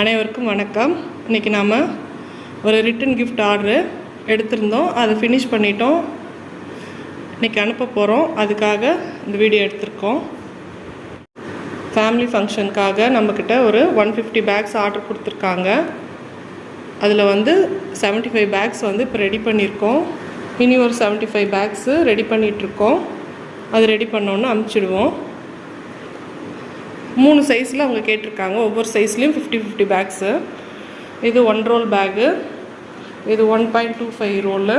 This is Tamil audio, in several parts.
அனைவருக்கும் வணக்கம். இன்றைக்கி நாம் ஒரு ரிட்டன் கிஃப்ட் ஆர்டரு எடுத்திருந்தோம். அதை ஃபினிஷ் பண்ணிட்டோம். இன்றைக்கி அனுப்ப போகிறோம் அதுக்காக இந்த வீடியோ எடுத்திருக்கோம். ஃபேமிலி ஃபங்க்ஷனுக்காக நம்மக்கிட்ட ஒரு ஒன் ஃபிஃப்டி பேக்ஸ் ஆர்டர் கொடுத்துருக்காங்க. அதில் வந்து 75 ஃபைவ் பேக்ஸ் வந்து இப்போ ரெடி பண்ணியிருக்கோம். இனி ஒரு 75 ஃபைவ் பேக்ஸு ரெடி பண்ணிகிட்ருக்கோம் அது ரெடி பண்ணோன்னு அமுச்சிடுவோம். மூணு சைஸில் அவங்க கேட்டிருக்காங்க. ஒவ்வொரு சைஸ்லேயும் ஃபிஃப்டி ஃபிஃப்டி பேக்ஸு இது ஒன் ரோல் பேகு இது one point two five roll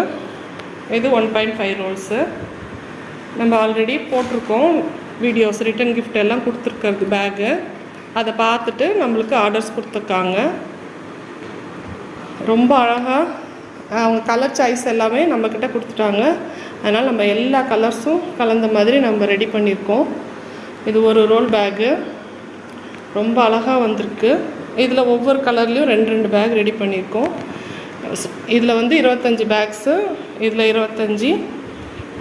இது ஒன் பாயிண்ட் ஃபைவ் ரோல்ஸு நம்ம ஆல்ரெடி போட்டிருக்கோம். வீடியோஸ் ரிட்டன் கிஃப்ட் எல்லாம் கொடுத்துருக்கிறது பேகு அதை பார்த்துட்டு நம்மளுக்கு ஆர்டர்ஸ் கொடுத்துருக்காங்க. ரொம்ப அழகாக அவங்க கலர் சாய்ஸ் எல்லாமே நம்மக்கிட்ட கொடுத்துட்டாங்க. அதனால் நம்ம எல்லா கலர்ஸும் கலந்த மாதிரி நம்ம ரெடி பண்ணியிருக்கோம். இது ஒரு ரோல் பேகு ரொம்ப அழகாக வந்திருக்கு. இதில் ஒவ்வொரு கலர்லேயும் ரெண்டு ரெண்டு பேக் ரெடி பண்ணியிருக்கோம். இதில் வந்து இருபத்தஞ்சி பேக்ஸு இதில் இருபத்தஞ்சி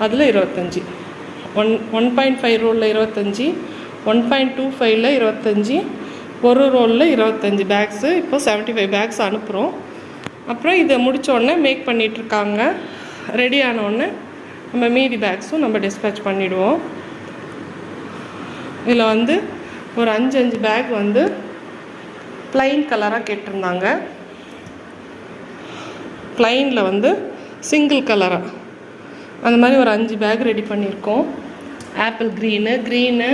அதில் இருபத்தஞ்சி. ஒன் ஒன் பாயிண்ட் ஃபைவ் ரோலில் இருபத்தஞ்சி ஒன் பாயிண்ட் டூ ஃபைவ்ல இருபத்தஞ்சி ஒரு ரோலில் இருபத்தஞ்சி பேக்ஸு இப்போ 75 ஃபைவ் பேக்ஸ் அனுப்புகிறோம் அப்புறம் இதை முடித்தோடனே மேக் பண்ணிகிட்ருக்காங்க ரெடி ஆனோடனே நம்ம மீதி பேக்ஸும் நம்ம டிஸ்பேச் பண்ணிவிடுவோம் இதில் வந்து ஒரு அஞ்சு அஞ்சு பேக் வந்து ப்ளைன் கலராக கேட்டிருந்தாங்க. ப்ளைனில் வந்து சிங்கிள் கலராக அந்த மாதிரி ஒரு அஞ்சு பேக் ரெடி பண்ணியிருக்கோம். Apple green green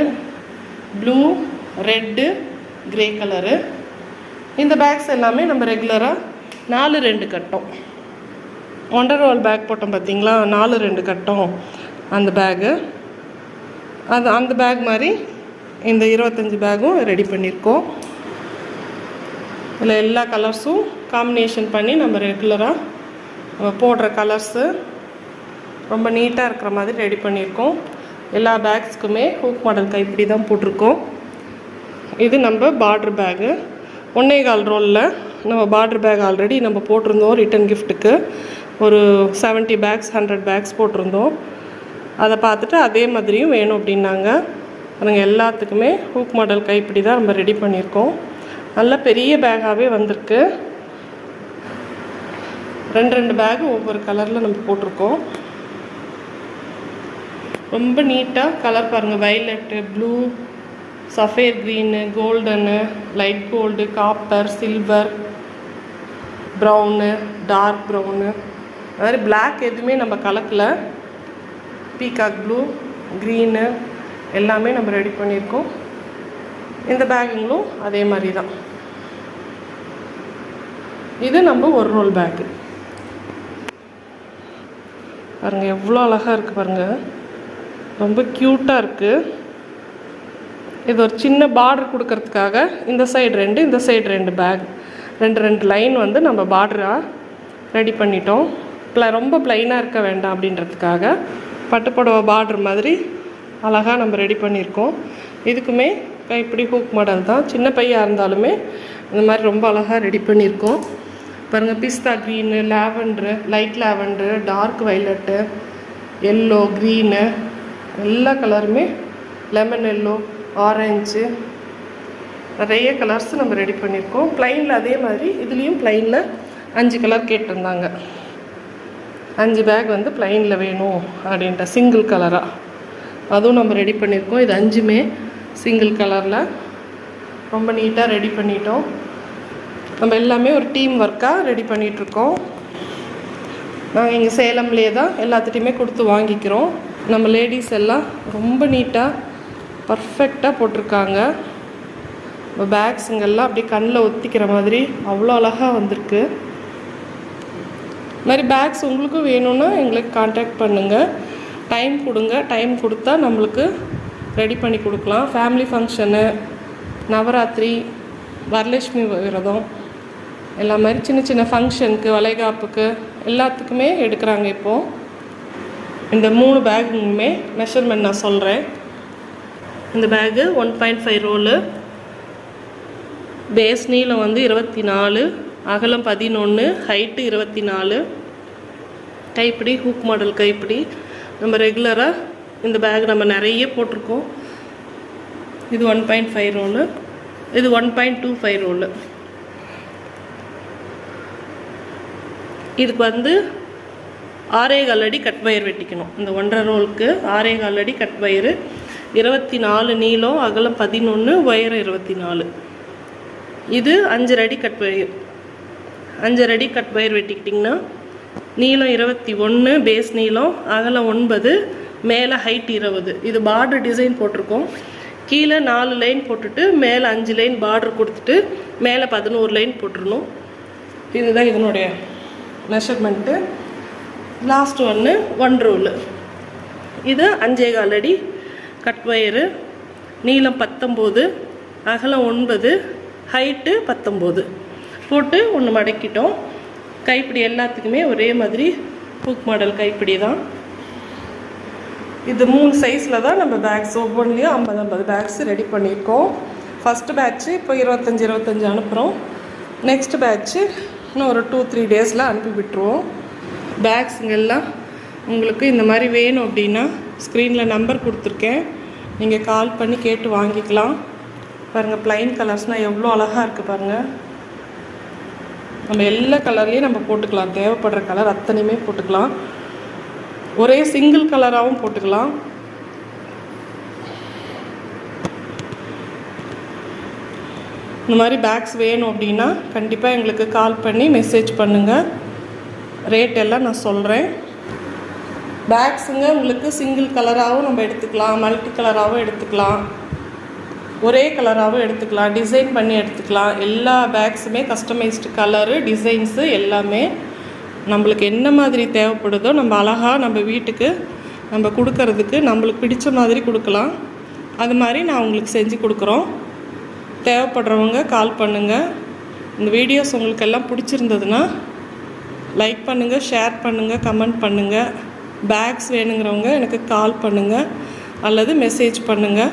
blue red grey colour இந்த பேக்ஸ் எல்லாமே நம்ம ரெகுலராக நாலு ரெண்டு கட்டம். ஒண்டர் ரோல் பேக் போட்டோம் பார்த்தீங்களா நாலு ரெண்டு கட்டம் அந்த பேகு அது அந்த பேக் மாதிரி இந்த இருபத்தஞ்சி பேக்கும் ரெடி பண்ணியிருக்கோம். இதில் எல்லா கலர்ஸும் காம்பினேஷன் பண்ணி நம்ம ரெகுலராக நம்ம போடுற கலர்ஸு ரொம்ப நீட்டாக இருக்கிற மாதிரி ரெடி பண்ணியிருக்கோம். எல்லா பேக்ஸ்க்குமே ஹூக் மாடல் கைப்பிடி தான் போட்டிருக்கோம். இது நம்ம பார்டர் பேகு. ஒன்னே கால் ரோலில் நம்ம பார்டர் பேக் ஆல்ரெடி நம்ம போட்டிருந்தோம் ரிட்டன் கிஃப்ட்டுக்கு ஒரு 70 பேக்ஸ் ஹண்ட்ரட் பேக்ஸ் போட்டிருந்தோம். அதை பார்த்துட்டு அதே மாதிரியும் வேணும் அப்படின்னாங்க. பாருங்க எல்லாத்துக்குமே ஹூக் மாடல் கைப்பிடி தான் நம்ம ரெடி பண்ணியிருக்கோம். நல்ல பெரிய பேக்காகவே வந்திருக்கு. ரெண்டு ரெண்டு பேக் ஒவ்வொரு கலரில் நம்ம போட்டிருக்கோம். ரொம்ப நீட்டாக கலர் பாருங்கள் violet blue sapphire green golden light gold copper silver brown dark brown அது மாதிரி பிளாக் எதுவுமே நம்ம கலக்கல. பீகாக் ப்ளூ க்ரீனு எல்லாமே நம்ம ரெடி பண்ணியிருக்கோம். இந்த பேக்கிங்களும் அதே மாதிரி தான் இது நம்ம ஒரு ரோல் பேக்கு பாருங்கள் எவ்வளோ அழகாக இருக்குது பாருங்கள் ரொம்ப க்யூட்டாக இருக்குது இது ஒரு சின்ன பார்டர் கொடுக்கறதுக்காக இந்த சைடு ரெண்டு இந்த சைடு ரெண்டு பேக் ரெண்டு ரெண்டு லைன் வந்து நம்ம பார்டராக ரெடி பண்ணிட்டோம். ப்ள ரொம்ப ப்ளைனாக இருக்க வேண்டாம் அப்படின்றதுக்காக பட்டுப்புடவை பார்டர் மாதிரி அழகாக நம்ம ரெடி பண்ணியிருக்கோம். இதுக்குமே இப்படி ஹூக் மாடல் தான். சின்ன பையாக இருந்தாலுமே இந்த மாதிரி ரொம்ப அழகாக ரெடி பண்ணியிருக்கோம். பாருங்கள் பிஸ்தா green lavender light lavender dark violet yellow green எல்லா கலருமே லெமன் எல்லோ ஆரஞ்சு நிறைய கலர்ஸ் நம்ம ரெடி பண்ணியிருக்கோம். ப்ளைனில் அதே மாதிரி இதுலேயும் ப்ளைனில் அஞ்சு கலர் கேட்டிருந்தாங்க. அஞ்சு பேக் வந்து ப்ளைனில் வேணும் அப்படின்ட்டு சிங்கிள் கலராக அதுவும் நம்ம ரெடி பண்ணியிருக்கோம். இது அஞ்சுமே சிங்கிள் கலரில் ரொம்ப நீட்டாக ரெடி பண்ணிட்டோம். நம்ம எல்லாமே ஒரு டீம் ஒர்க்காக ரெடி பண்ணிகிட்ருக்கோம் நாங்கள் இங்கே சேலம்லேயே தான் எல்லாத்துட்டையுமே கொடுத்து வாங்கிக்கிறோம். நம்ம லேடிஸ் எல்லாம் ரொம்ப நீட்டாக பர்ஃபெக்டாக போட்டிருக்காங்க. நம்ம பேக்ஸுங்கெல்லாம் அப்படியே கண்ணில் ஒத்திக்கிற மாதிரி அவ்வளோ அழகாக வந்திருக்கு. இது மாதிரி பேக்ஸ் உங்களுக்கும் வேணும்னா எங்களுக்கு காண்டாக்ட் பண்ணுங்கள் டைம் கொடுங்க டைம் கொடுத்தா நம்மளுக்கு ரெடி பண்ணி கொடுக்கலாம். ஃபேமிலி ஃபங்க்ஷனு நவராத்திரி வரலட்சுமி விரதம் எல்லா மாதிரி சின்ன சின்ன ஃபங்க்ஷனுக்கு வளைகாப்புக்கு எல்லாத்துக்குமே எடுக்கிறாங்க இப்போது இந்த மூணு பேக்குமே மெஷர்மெண்ட் நான் சொல்கிறேன் இந்த bag one point five roll base நீளம் வந்து இருபத்தி நாலு அகலம் பதினொன்று ஹைட்டு இருபத்தி நாலு கைப்பிடி ஹூக் மாடல் கைப்பிடி. நம்ம ரெகுலராக இந்த பேக் நம்ம நிறைய போட்டிருக்கோம். இது ஒன் பாயிண்ட் ஃபைவ் ரோலு இது one point two five roll இதுக்கு வந்து ஆறே கால் அடி கட் வயர் வெட்டிக்கணும். இந்த ஒன்றரை ரோலுக்கு ஆறே கால் அடி கட் வயரு இருபத்தி நாலு நீளம் அகலம் பதினொன்று ஒயரம் இருபத்தி நாலு. இது அஞ்சரை அடி கட் வயர் அஞ்சரை அடி கட் வயர் வெட்டிக்கிட்டிங்கன்னா நீளம் இருபத்தி ஒன்று பேஸ் நீளம் அகலம் ஒன்பது மேலே ஹைட் இருபது. இது பார்டர் டிசைன் போட்டிருக்கோம். கீழே நாலு லைன் போட்டுட்டு மேலே அஞ்சு லைன் பார்டர் கொடுத்துட்டு மேலே பதினோரு லைன் போட்டுருணும் இதுதான் இதனுடைய மெஷர்மெண்ட்டு லாஸ்ட் ஒன்று ஒன் ரூலு இது அஞ்சே கால் அடி கட் வயரு நீளம் பத்தொம்போது அகலம் ஒன்பது ஹைட்டு பத்தொம்போது. போட்டு ஒன்று மடக்கிட்டோம். கைப்பிடி எல்லாத்துக்குமே ஒரே மாதிரி புக் மாடல் கைப்பிடி தான். இது மூணு சைஸில் தான் நம்ம பேக்ஸ் ஒவ்வொன்றிலையும் ஐம்பது ஐம்பது பேக்ஸ் ரெடி பண்ணியிருக்கோம். ஃபஸ்ட்டு பேட்ச்சு இப்போ இருபத்தஞ்சி இருபத்தஞ்சி அனுப்புகிறோம் நெக்ஸ்ட் பேட்ச்சு இன்னும் ஒரு டூ த்ரீ டேஸில் அனுப்பி விட்டுருவோம். பேக்ஸுங்கெல்லாம் உங்களுக்கு இந்த மாதிரி வேணும் அப்படின்னா ஸ்க்ரீனில் நம்பர் கொடுத்துருக்கேன். நீங்கள் கால் பண்ணி கேட்டு வாங்கிக்கலாம். பாருங்கள் ப்ளைன் கலர்ஸ்னால் எவ்வளோ அழகாக இருக்குது பாருங்கள் நம்ம எல்லா கலர்லேயும் நம்ம போட்டுக்கலாம். தேவைப்படுற கலர் அத்தனையுமே போட்டுக்கலாம். ஒரே சிங்கிள் கலராகவும் போட்டுக்கலாம். இந்த மாதிரி பேக்ஸ் வேணும் அப்படின்னா கண்டிப்பாக எங்களுக்கு கால் பண்ணி மெசேஜ் பண்ணுங்கள் ரேட் எல்லாம் நான் சொல்கிறேன் பேக்ஸுங்க உங்களுக்கு சிங்கிள் கலராகவும் நம்ம எடுத்துக்கலாம். மல்டி கலராகவும் எடுத்துக்கலாம். ஒரே கலராகவும் எடுத்துக்கலாம் டிசைன் பண்ணி எடுத்துக்கலாம். எல்லா பேக்ஸுமே கஸ்டமைஸ்டு கலரு டிசைன்ஸு எல்லாமே நம்மளுக்கு என்ன மாதிரி தேவைப்படுதோ நம்ம அழகாக நம்ம வீட்டுக்கு நம்ம கொடுக்கறதுக்கு நம்மளுக்கு பிடிச்ச மாதிரி கொடுக்கலாம். அது மாதிரி நான் உங்களுக்கு செஞ்சு கொடுக்குறோம். தேவைப்படுறவங்க கால் பண்ணுங்கள் இந்த வீடியோஸ் உங்களுக்கு எல்லாம் பிடிச்சிருந்ததுன்னா லைக் பண்ணுங்கள் ஷேர் பண்ணுங்கள் கமெண்ட் பண்ணுங்கள் பேக்ஸ் வேணுங்கிறவங்க எனக்கு கால் பண்ணுங்கள் அல்லது மெசேஜ் பண்ணுங்கள்